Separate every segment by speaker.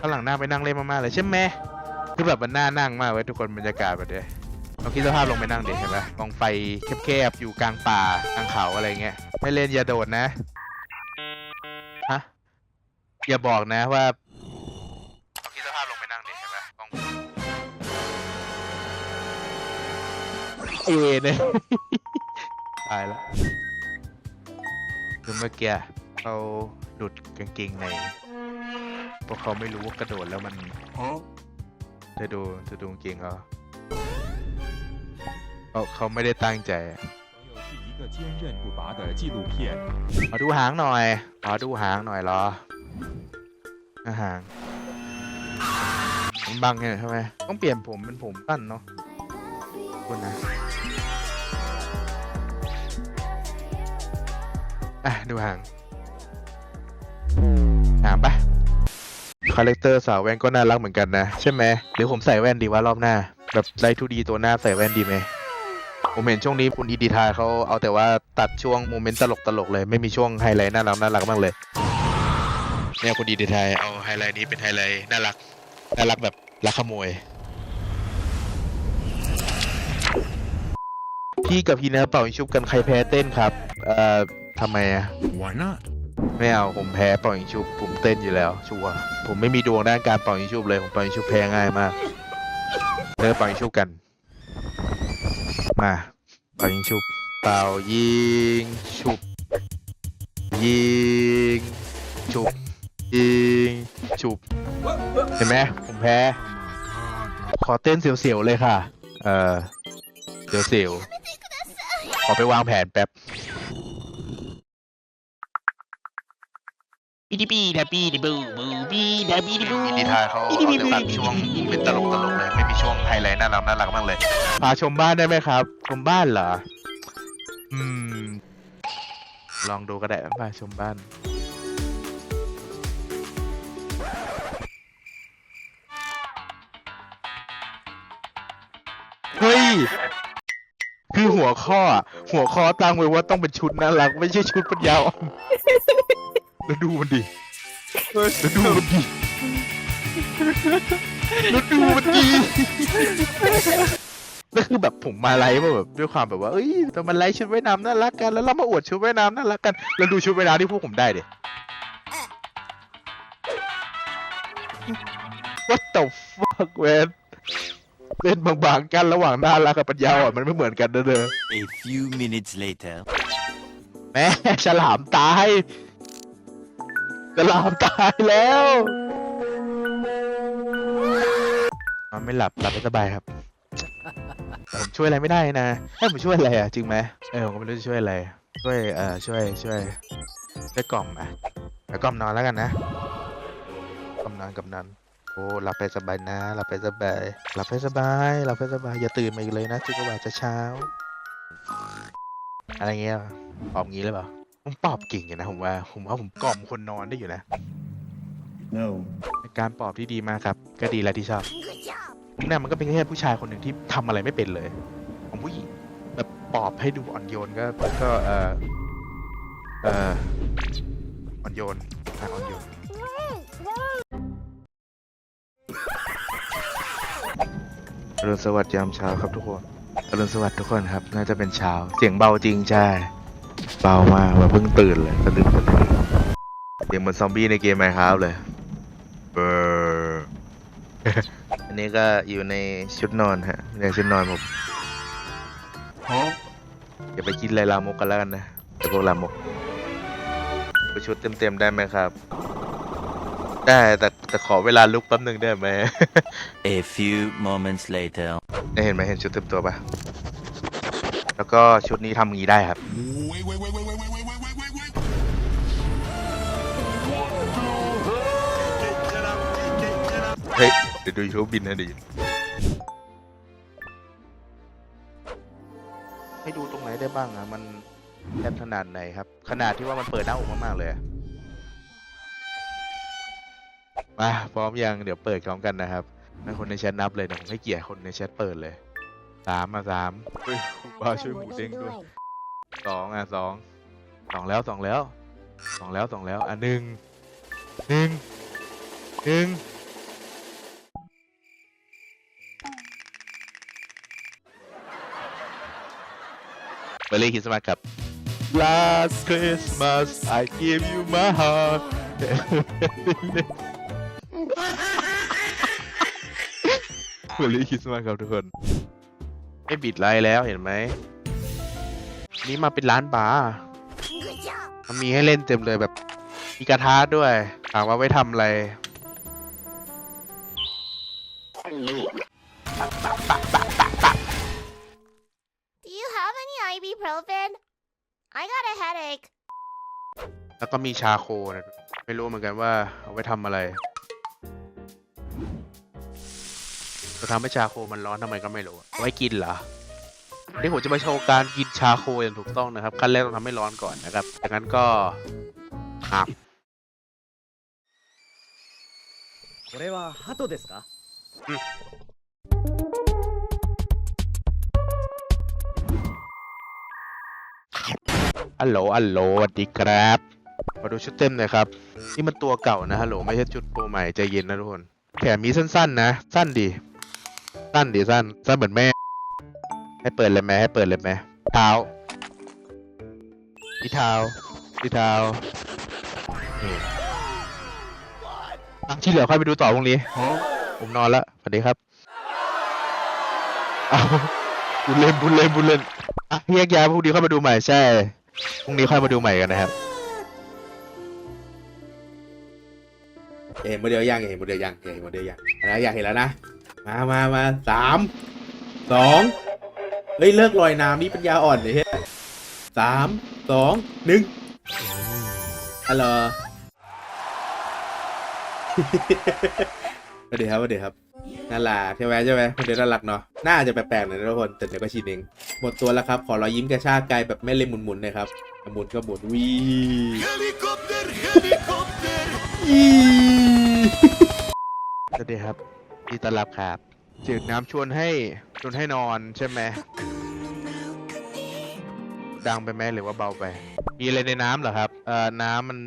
Speaker 1: ข้างหลังหน้าไปนั่งเล่นมากๆเลยใช่ไหมคือแบบมันน่านั่งมากเว้ยทุกคนบรรยากาศแบบเนี้ยลองคิดสภาพลงไปนั่งเดิเห็นปะกองไฟแคบๆอยู่กลางป่ากลางเขาอะไรเงี้ยไม่เล่นอย่าโดดนะฮะอย่าบอกนะว่าลองคิดสภาพลงไปนั่งเดิเห็นปะกองเอเนี่ยตายแล้วคือเมื่อกี้เขาหลุดกางเกงใน เพราะเขาไม่รู้ว่ากระโดดแล้วมันจะอดูจะอดูเก่งเขาเขาเขาไม่ได้ตั้งใจขอดูหางหน่อยขอดูหางหน่อยเหรอหางมันบังเนี่ยใช่ไหมต้องเปลี่ยนผมเป็นผมตั้นเนาะคุณนะอะดูหางหางปะ คาแรคเตอร์สาวแว่นก็น่ารักเหมือนกันนะ ใช่ไหมหรือผมใส่แว่นดีวะรอบหน้า แบบไลทูดีตัวหน้าใส่แว่นดีไหมผมเห็นช่วงนี้คุณอีดีทาเขาเอาแต่ว่าตัดช่วงโมเมนต์ตลกๆเลย ไม่มีช่วงไฮไลท์น่ารักน่ารักบ้างเลยเนี่ยคุณอีดีทาเอาไฮไลท์นี้เป็นไฮไลท์น่ารักน่ารักแบบรักขโมยพี่กับพีนื้อเป่ายิงชุบกันใครแพ้เต้นครับ เอ่อทำไมอะ
Speaker 2: Why not？
Speaker 1: ไม่เอาผมแพ้เป่ายิงชุบผมเต้นอยู่แล้ว ชัวร์ผมไม่มีดวงด้านการเป่ายิงชุบเลยผมเป่ายิงชุบแพ้ง่ายมากเนื้อเป่ายิงชุบกัน มาเป่ายิงชุบเป่ายิงชุบยิงชุบยิงชุบเห็นไหมผมแพ้ ขอเต้นเสียวๆเลยค่ะ เออเสียวๆขอไปวางแผนแป๊บ
Speaker 3: ปีดีปีดาปีดีบูบูปีดาปีดีบู
Speaker 1: อินดิทาเขาเอาแต่ตัดช่วงเป็นตลกตลกๆเลยไม่มีช่วงไฮไลท์น่ารักน่ารักมากเลยพาชมบ้านได้ไหมครับ ชมบ้านเหรอ อืม ลองดูก็ได้พาชมบ้าน เฮ้ย คือหัวข้ออะหัวข้อตั้งไว้ว่าต้องเป็นชุดน่ารัก ไม่ใช่ชุดปัญญาอ่อน แล้วดูมันดิแล้วดูมันดิแล้วดูมันดีแล้วคือแบบผมมาไลฟ์มาแบบด้วยความแบบว่าเอ้ยแต่มันไลฟ์ชุดว่ายน้ำน่ารักกัน แล้วเรามาอวดชุดว่ายน้ำน่ารักกัน แล้วดูชุดว่ายน้ำที่พวกผมได้ดิ What the fuck man เล่นบางๆกันระหว่างน่ารักกับปัญญาอ่อนมันไม่เหมือนกันนะเด้อ
Speaker 4: A few minutes later.
Speaker 1: แม่ฉลามตาย ฉลามตายแล้วนอนไม่หลับหลับไม่สบายครับผมช่วยอะไรไม่ได้นะให้ผมช่วยอะไรอะจริงไหมเออผมก็ไม่รู้จะช่วยอะไรช่วยเอ่อช่วยช่วยช่วยกล่อมอะเดี๋ยวกล่อมนอนแล้วกันนะกล่อมนอนกล่อมนอนโอ้หลับไปสบายนะหลับไปสบายหลับไปสบายหลับไปสบายอย่าตื่นมาอีกเลยนะจนกว่าจะเช้า อะไรเงี้ยปอบงี้เลยเปล่า ผมปอบเก่งอยู่นะผมว่า ผมว่าผมกล่อมคนนอนได้อยู่นะ
Speaker 4: No.
Speaker 1: เป็นการปอบที่ดีมากครับ ก็ดีแล้วที่ชอบผมเนี่ยมันก็เป็นแค่ผู้ชายคนหนึ่งที่ทำอะไรไม่เป็นเลยผมผู้หญิงแบบปอบให้ดูอ่อนโยนก็ก็เออเอออ่อนโยนอะอ่อนโยนอรุณสวัสดิ์ยามเช้าครับทุกคนอรุณสวัสดิ์ทุกคนครับ น่าจะเป็นเช้า เสียงเบาจริงใช่ เบามากแบบเพิ่งตื่นเลยสะดึกสะดึกเสียงเหมือนซอมบี้ในเกมไมค์ครับเลยเบอร์อันนี้ก็อยู่ในชุดนอนฮะในชุดนอนผมอย่าไปคิดอะไรลามกกันแล้วกันนะแต่พวกลามกไปชุดเต็มๆได้ไหมครับ ได้แต่แต่ขอเวลาลุกแป๊บหนึ่งได้ไหม
Speaker 4: A few moments later.
Speaker 1: ได้เห็นไหมเห็นชุดเต็มตัวปะ แล้วก็ชุดนี้ทำงี้ได้ครับ เฮ้ย เดี๋ยวดูยูทูบบินนะดิให้ดูตรงไหนได้บ้างอะมันแคบขนาดไหนครับ ขนาดที่ว่ามันเปิดหน้าอกมาก ๆ เลยอะมาพร้อมยังเดี๋ยวเปิดพร้อมกันนะครับให้คนในแชทนับเลยเดี๋ยวผมให้เกียรติคนในแชทเปิดเลย สามอะสามเฮ้บ้าช่วยหมูเด้งด้วยสองอะสองสองแล้วสองแล้วสองแล้วสองแล้วอะหนึ่งหนึ่งหนึ่งเบลลี่คิดสมาครับ Last Christmas I give you my heart เบลลี่คริสตมาสครับทุกคน ไม่บิดไลน์แล้วเห็นไหม นี่มาเป็นร้านบาร์มันมีให้เล่นเต็มเลยแบบ มีกระทะด้วยถามว่าไว้ทำอะไร
Speaker 5: Do you have any ibuprofen? I got a headache.
Speaker 1: แล้วก็มีชาโคนะไม่รู้เหมือนกันว่าเอาไว้ทำอะไร จะทำให้ชาโคมันร้อนทำไมก็ไม่รู้เอาไว้กินเหรอวันนี้ผมจะมาโชว์การกินชาโคอย่างถูกต้องนะครับ ขั้นแรกต้องทำให้ร้อนก่อนนะครับจากนั้นก็หัก
Speaker 6: これは鳩ですか
Speaker 1: อัลโหลอัลโหลสวัสดีครับ มาดูชุดเต็มหน่อยครับ นี่มันตัวเก่านะฮัลโหลไม่ใช่ชุดตัวใหม่ใจเย็นนะทุกคน แขนมีสั้นๆนะ สั้นดี สั้นดีสั้นสั้นเหมือนแม่ ให้เปิดเลยไหมให้เปิดเลยไหมเท้าที่เท้าที่เท้าอะที่เหลือค่อยไปดูต่อพรุ่งนี้ผมนอนละสวัสดีครับเอาบุญเล่นบุญเล่นบุญเล่นอะแยกย้ายพรุ่งนี้ค่อยมาดูใหม่ใช่พรุ่งนี้ค่อยมาดูใหม่กันนะครับ
Speaker 7: เห็นโมเดลยังเห็นโมเดลยังเห็นโมเดลยังนะอยากเห็นแล้วนะ มามามาสามสองเฮ้ยเลิกลอยน้ำนี่ปัญญาอ่อนเลยเฮ้ยสามสองหนึ่งฮัลโหลสวัสดีครับสวัสดีครับน่ารักใช่ไหมใช่ไหมคนเดียวน่ารักเนาะน่าจะแปลกๆหน่อยนะทุกคนแต่เดี๋ยวก็ชินเองหมดตัวแล้วครับ ขอรอยยิ้มกระชากไกลแบบไม่เล่นหมุนๆหนะครับหมุนก็หมุนวีเฮลิคอปเตอร์เฮลิคอปเตอร์
Speaker 1: สวัสดีครับ ดีต้อนรับครับจืดน้ำชวนให้ชวนให้นอนใช่ไหมดังไปไหมหรือว่าเบาไป มีอะไรในน้ำเหรอครับเอ่อน้ำมัน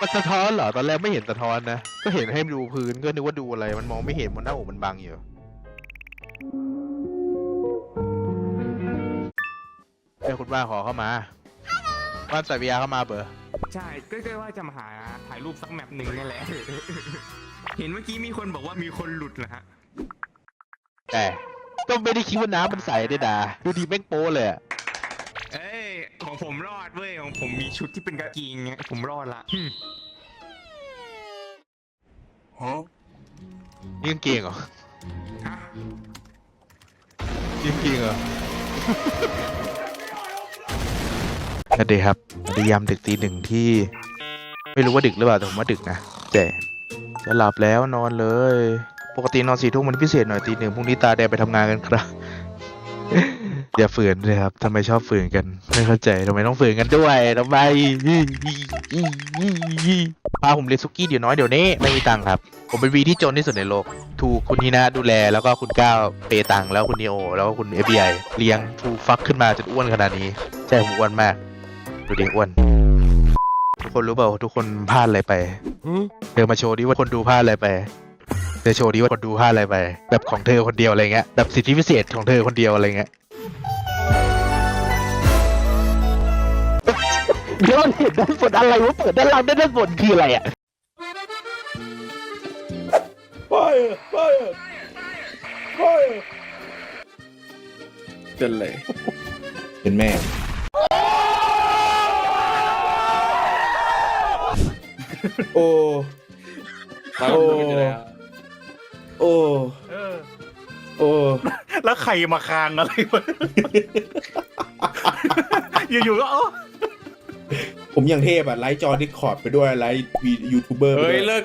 Speaker 1: มันสะท้อนเหรอ ตอนแรกไม่เห็นสะท้อนนะ ก็เห็นให้ดูพื้นก็นึกว่าดูอะไร มันมองไม่เห็นมันหน้าอกมันบังอยู่ คุณบ้าขอเข้ามาบ้านสายวิยาเข้ามาเบอร์
Speaker 8: ใช่ก็ก็ว่าจะมาหาถ่ายรูปสักแมปหนึ่งนี่แหละ เห็นเมื่อกี้มีคนบอกว่ามีคนหลุดนะฮะ
Speaker 1: แต่ก็ไม่ได้คิดว่าน้ำมันใสด้วยนะดูดีแม่งโป้เลยอะ
Speaker 8: เอ้ยของผมรอดเว้ยของผมมีชุดที่เป็นกางเกงไงผมรอดละหึ
Speaker 1: นี่กางเกงเหรอ
Speaker 8: ฮะ
Speaker 1: นี่กางเกงเหรอ สวัสดีครับสวัสดียามดึกตีหนึ่งที่ ไม่รู้ว่าดึกหรือเปล่าแต่ผมว่าดึกนะแต่จะหลับแล้วนอนเลย ปกตินอนสี่ทุ่มมันพิเศษหน่อยตีหนึ่งพรุ่งนี้ตาแดงไปทำงานกันครับ อย่าฝืนเลยครับทำไมชอบฝืนกันไม่เข้าใจทำไมต้องฝืนกันด้วยทำไมพาผมเรียนซุกี้เดี๋ยวน้อยเดี๋ยวนี้ไม่มีตังค์ครับ ผมเป็นวีที่จนที่สุดในโลก ถูกคุณนีนาดูแลแล้วก็คุณก้าวเปย์ตังค์แล้วคุณนีโอ แล้วก็คุณ FBI เลี้ยงฟูฟักขึ้นมาจนอ้วนขนาดนี้ใช่ผมอ้วนมาก ดูดิอ้วน ทุกคนรู้เปล่าทุกคนพลาดอะไรไปเธอมาโชว์ดิว่าคนดูพลาดอะไรไปเธอโชว์ดิว่าคนดูพลาดอะไรไป แบบของเธอคนเดียวอะไรเงี้ย แบบสิทธิพิเศษของเธอคนเดียวอะไรเงี้ยเดี๋ยวเห็นด้านบนอะไรวะเปิดด้านล่างด้านบนคืออะไรอะ
Speaker 7: Fire! Fire! Fire! เป็นเลยเป็นแม่ โอ้ โอ้ โอ้โอ้
Speaker 6: แล้วใครมาคางอะไรวะ อยู่ๆก็เออ
Speaker 7: ผมอย่างเทพอะไลฟ์จอดิสคอร์ดไปด้วยไลฟ์วียูทูบเบอร์ไป
Speaker 9: เฮ้
Speaker 7: ด้วยย
Speaker 9: เลิก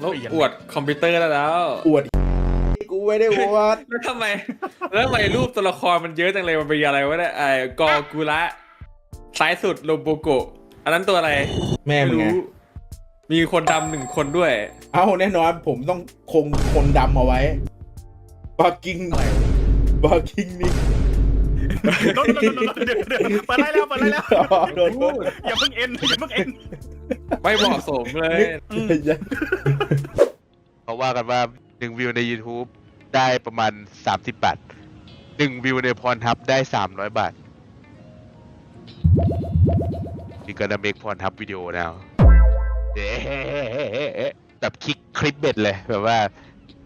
Speaker 9: แล้วอวดคอมพิวเตอร์ได้แล้ว
Speaker 7: อวดกูไม่ได้อวด
Speaker 9: แล้วทำไม แล้วทำไมรูปตัวละครมันเยอะจังเลยมันเป็นอะไรวะเนี่ยไอ้กอกุระซ้ายสุดโลโบโกะอันนั้นตัวอะไร
Speaker 7: แม่มึงไง
Speaker 9: รู้ มีคนดำหนึ่งคนด้วย
Speaker 7: เอ้าแน่นอนผมต้องคงคนดำเอาไว้บากิ้งบากิ้งนี่
Speaker 6: โดนโดนโดนโดนเดี๋ยวเดี๋ยวเปิดไล่แล้วเปิดไล่แล้ว
Speaker 7: อ๋อโดนโดน
Speaker 6: อย่าเพิ่งเอ็นอย่าเพิ่งเอ็น
Speaker 9: ไม่เหมาะสมเลย
Speaker 1: เขาว่ากันว่าหนึ่งวิวใน YouTube ได้ประมาณ 30 บาทหนึ่งวิวในพรทับได้ 300 บาท นี่ก็จะเมคพรทับวิดีโอแล้ว เด้แบบคลิกคลิปเบ็ดเลยแบบว่า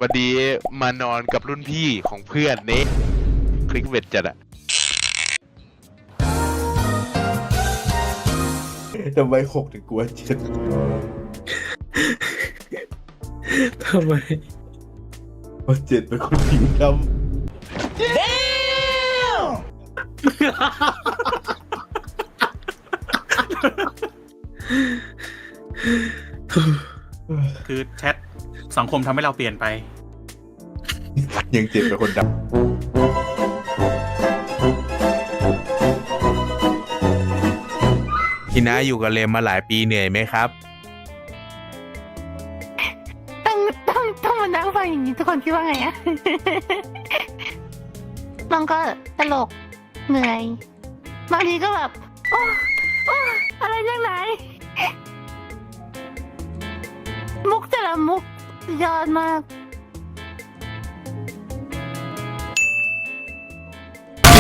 Speaker 1: วันนี้มานอนกับรุ่นพี่ของเพื่อนเนี้คลิกเบ็ดจัดอะ
Speaker 7: ทำไมหกถึงกลัวเจ็ด
Speaker 9: ทำไม
Speaker 7: เพราะเจ็ดเป็นคนผิวดำ
Speaker 6: คือแชทสังคมทำให้เราเปลี่ยนไป
Speaker 7: ยังเจ็ดเป็นคนดำพี่น้าอยู่กับเลมมาหลายปีเหนื่อยไหมครับ
Speaker 5: ต้องต้องต้องมานั่งฟังอย่างนี้ทุกคนคิดว่าไงอะมันก็ตลกเหนื่อย บางทีก็แบบ โอ้โอ้อะไรจังไหน มุก